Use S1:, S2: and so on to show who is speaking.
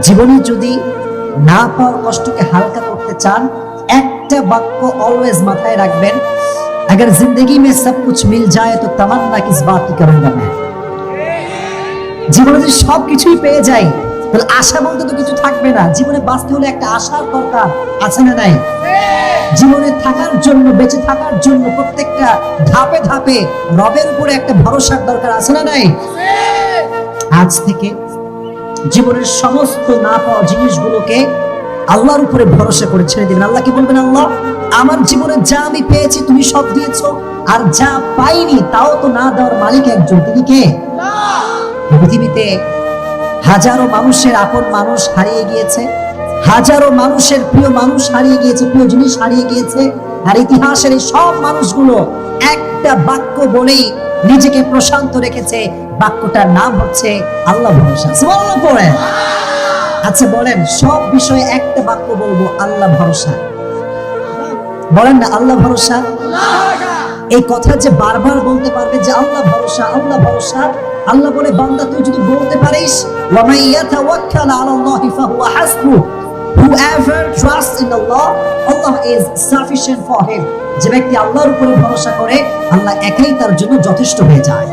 S1: জীবনে যদি না পাওয়ার কষ্টকে হালকা করতে চান একটা বাক্য অলওয়েজ মাথায় রাখবেন अगर जिंदगी में सब कुछ मिल जाए तो तमन्ना किस बात की करूंगा मैं জীবনে যদি সব কিছুই পেয়ে যাই তাহলে আশা বলতে তো কিছু থাকবে না জীবনে বাঁচতে হলে একটা আশার দরকার আছে না নাই জীবনে থাকার জন্য বেঁচে থাকার জন্য প্রত্যেকটা ধাপে ধাপে রবের উপরে একটা ভরসার দরকার আছে না নাই আজ থেকে জীবনের সমস্ত না পাওয়া জিনিসগুলোকে আল্লাহর উপরে ভরসা করে ছেড়ে দিবেন। আল্লাহকে বলবেন? আল্লাহ আমার জীবনে যা আমি পেয়েছি তুমি সব দিয়েছ আর যা পাইনি তাও তো না দেওয়ার মালিক একজন। তিনি কে? পৃথিবীতে হাজারো মানুষের আপন মানুষ হারিয়ে গিয়েছে হাজারো মানুষের প্রিয় মানুষ হারিয়ে গিয়েছে প্রিয় জিনিস হারিয়ে গিয়েছে আর ইতিহাসের এই সব মানুষগুলো একটা বাক্য বলেই নিজেকে প্রশান্ত রেখেছে। বাক্যটার নাম হচ্ছে আল্লাহ ভরসা। সুবহানাল্লাহ পড়েন। আচ্ছা বলেন, সব বিষয়ে একটা বাক্য বলব আল্লাহ ভরসা। বলেন না আল্লাহ ভরসা? এই কথা যে বারবার বলতে পারবে যে আল্লাহ ভরসা আল্লাহ ভরসা, আল্লাহ বলে, বান্দা, তুই যদি বলতে পারিস whoever trusts in Allah Allah is sufficient for him যে ব্যক্তি আল্লাহর উপরে ভরসা করে আল্লাহ একাই তার জন্য যথেষ্ট হয়ে যায়